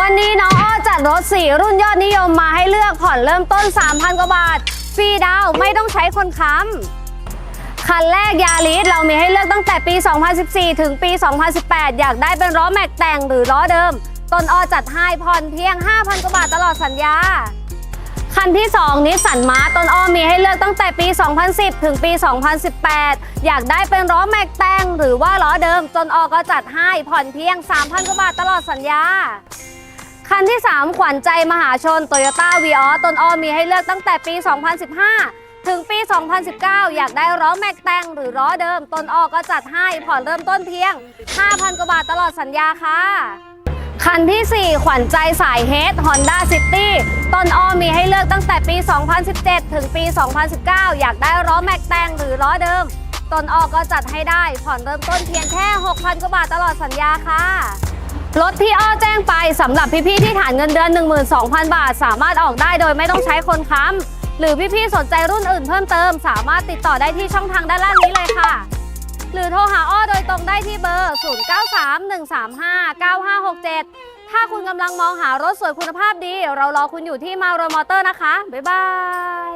วันนี้น้องอ้อจัดรถสีรุ่นยอดนิยมมาให้เลือกผ่อนเริ่มต้น 3,000 กว่าบาท ฟรีดาวไม่ต้องใช้คนค้ำคันแรกยาริสเรามีให้เลือกตั้งแต่ปี 2014 ถึงปี 2018 อยากได้เป็นล้อแม็กแต่งหรือล้อเดิม ต้นอ้อจัดให้ผ่อนเพียง 5,000 กว่าบาทตลอดสัญญาคันที่ 2 นิสสันมาต้นอ้อมีให้เลือกตั้งแต่ปี 2010 ถึงปี 2018 อยากได้เป็นล้อแม็กแต่งหรือว่าล้อเดิมต้นอ้อก็จัดให้ผ่อนเพียง 3,000 กว่าบาทตลอดสัญญา คันที่ 3 ขวัญใจมหาชน Toyota v ีออต้นอ้อมีให้เลือกตั้งแต่ปี 2015 ถึงปี 2019 อยากได้ล้อแม็กแต่งหรือล้อเดิม ต้นอ้อก็จัดให้ผ่อนเริ่มต้นเพียง 5,000 กว่าบาทตลอดสัญญาค่ะ คันทีสี่4 ขวัญใจสายเฮด Honda City ต้นอ้อมีให้เลือกตั้งแต่ปี 2017 ถึงปี 2019 อยากได้ล้อแม็กแต่งหรือล้อเดิม ต้นอ้อก็จัดให้ได้ผ่อนเริ่มต้นเพียงแค่ 6,000 กว่าบาทตลอดสัญญาค่ะ รถที่อ้อแจ้งไปสำหรับพี่ๆที่ฐานเงินเดือน 12,000 บาท สามารถออกได้โดยไม่ต้องใช้คนค้ำหรือพี่ๆสนใจรุ่นอื่นเพิ่มเติม สามารถติดต่อได้ที่ช่องทางด้านล่างนี้เลยค่ะ หรือโทรหาอ้อโดยตรงได้ที่เบอร์ 0931359567 ถ้าคุณกำลังมองหารถสวยคุณภาพดี เรารอคุณอยู่ที่มารมอเตอร์นะคะ บ๊ายบาย